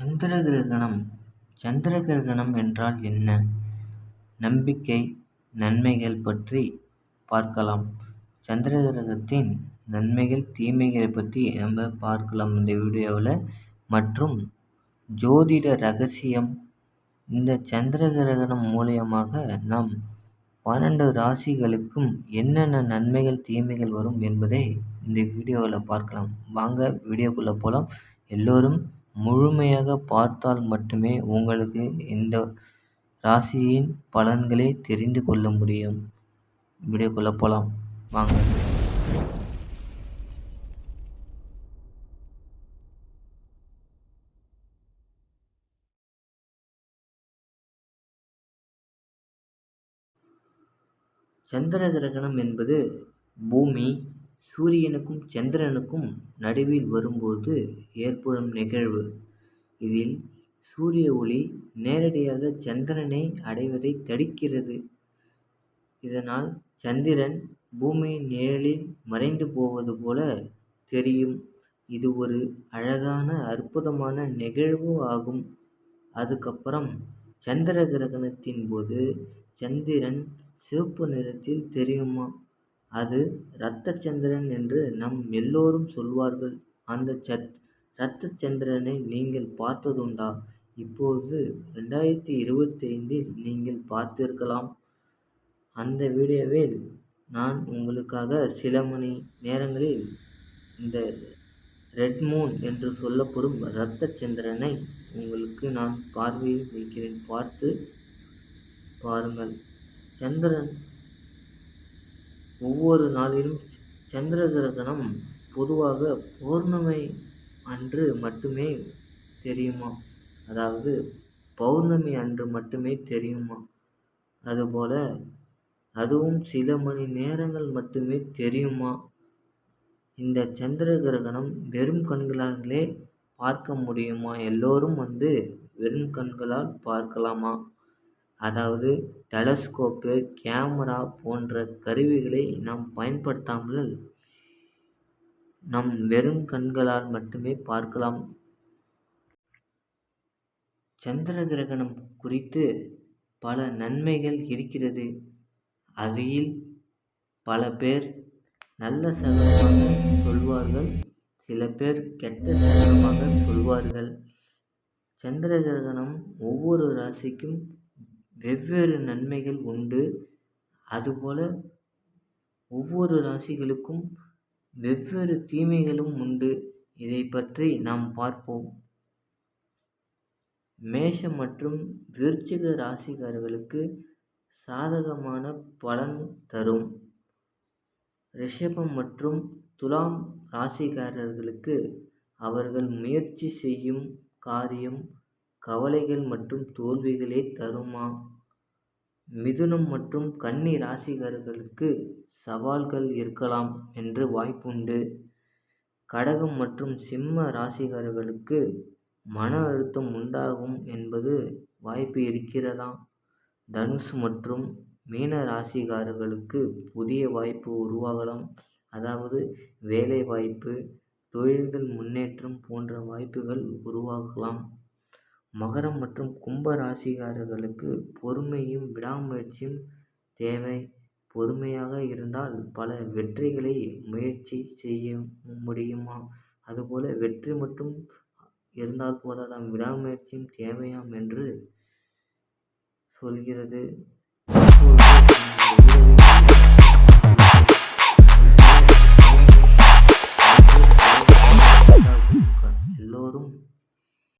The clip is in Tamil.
சந்திர கிரகணம் சந்திர கிரகணம் என்றால் என்ன? நம்பிக்கை, நன்மைகள் பற்றி பார்க்கலாம். சந்திர கிரகத்தின் நன்மைகள், தீமைகளை பற்றி நம்ம பார்க்கலாம் இந்த வீடியோவில். மற்றும் ஜோதிட ரகசியம் இந்த சந்திர கிரகணம் மூலியமாக நாம் பன்னெண்டு ராசிகளுக்கும் என்னென்ன நன்மைகள், தீமைகள் வரும் என்பதை இந்த வீடியோவில் பார்க்கலாம். வாங்க வீடியோக்குள்ளே போகலாம். எல்லோரும் முழுமையாக பார்த்தால் மட்டுமே உங்களுக்கு இந்த ராசியின் பலன்களை தெரிந்து கொள்ள முடியும். வீடியோக்குள்ளே போகலாம் வாங்க. சந்திர கிரகணம் என்பது பூமி சூரியனுக்கும் சந்திரனுக்கும் நடுவில் வரும்போது ஏற்படும் நிகழ்வு. இதில் சூரிய ஒளி நேரடியாக சந்திரனை அடைவதை தடுக்கிறது. இதனால் சந்திரன் பூமியின் நிழலில் மறைந்து போவது போல தெரியும். இது ஒரு அழகான அற்புதமான நிகழ்வு ஆகும். அதுக்கப்புறம் சந்திர கிரகணத்தின் போது சந்திரன் சிவப்பு நிறத்தில் தெரியுமா அது இரத்த சந்திரன் என்று நம் எல்லோரும் சொல்வார்கள். அந்த ரத்த சந்திரனை நீங்கள் பார்த்ததுண்டா? இப்போது ரெண்டாயிரத்தி இருபத்தைந்தில் நீங்கள் பார்த்திருக்கலாம். அந்த வீடியோவில் நான் உங்களுக்காக சில மணி நேரங்களில் இந்த ரெட் மூன் என்று சொல்லப்படும் இரத்த சந்திரனை உங்களுக்கு நான் பார்வையில் வைக்கிறேன். பார்த்து பாருங்கள். சந்திரன் ஒவ்வொரு நாளிலும் சந்திர கிரகணம் பொதுவாக பௌர்ணமி அன்று மட்டுமே தெரியுமா? அதாவது பௌர்ணமி அன்று மட்டுமே தெரியுமா? அதுபோல் அதுவும் சில மணி நேரங்கள் மட்டுமே தெரியுமா? இந்த சந்திர கிரகணம் வெறும் கண்களாலே பார்க்க முடியுமா? எல்லோரும் வந்து வெறும் கண்களால் பார்க்கலாமா? அதாவது டெலஸ்கோப்பு கேமரா போன்ற கருவிகளை நாம் பயன்படுத்தாமல் நம் வெறும் கண்களால் மட்டுமே பார்க்கலாம். சந்திர கிரகணம் குறித்து பல நன்மைகள் இருக்கிறது. அதில் பல பேர் நல்ல சகலமாக சொல்வார்கள் சில பேர் கெட்ட சகலமாக சொல்வார்கள். சந்திர கிரகணம் ஒவ்வொரு ராசிக்கும் வெவ்வேறு நன்மைகள் உண்டு. அதுபோல் ஒவ்வொரு ராசிகளுக்கும் வெவ்வேறு தீமைகளும் உண்டு. இதை பற்றி நாம் பார்ப்போம். மேஷம் மற்றும் விருச்சிக ராசிக்காரர்களுக்கு சாதகமான பலன் தரும். ரிஷபம் மற்றும் துலாம் ராசிக்காரர்களுக்கு அவர்கள் முயற்சி செய்யும் காரியம் கவலைகள் மற்றும் தோல்விகளே தருமா? மிதுனம் மற்றும் கன்னி ராசிக்காரர்களுக்கு சவால்கள் இருக்கலாம் என்று வாய்ப்புண்டு. கடகம் மற்றும் சிம்ம ராசிக்காரர்களுக்கு மன அழுத்தம் உண்டாகும் என்பது வாய்ப்பு இருக்கிறதா? தனுசு மற்றும் மீன ராசிக்காரர்களுக்கு புதிய வாய்ப்பு உருவாகலாம். அதாவது வேலை வாய்ப்பு தொழில்கள் முன்னேற்றம் போன்ற வாய்ப்புகள் உருவாகலாம். மகரம் மற்றும் கும்ப ராசிக்காரர்களுக்கு பொறுமையும் விடாமுயற்சியும் தேவை. பொறுமையாக இருந்தால் பல வெற்றிகளை முயற்சி செய்ய முடியுமா? அதுபோல் வெற்றி மட்டும் இருந்தால் போதாதாம். விடாமுயற்சியும் தேவையாம் என்று சொல்கிறது.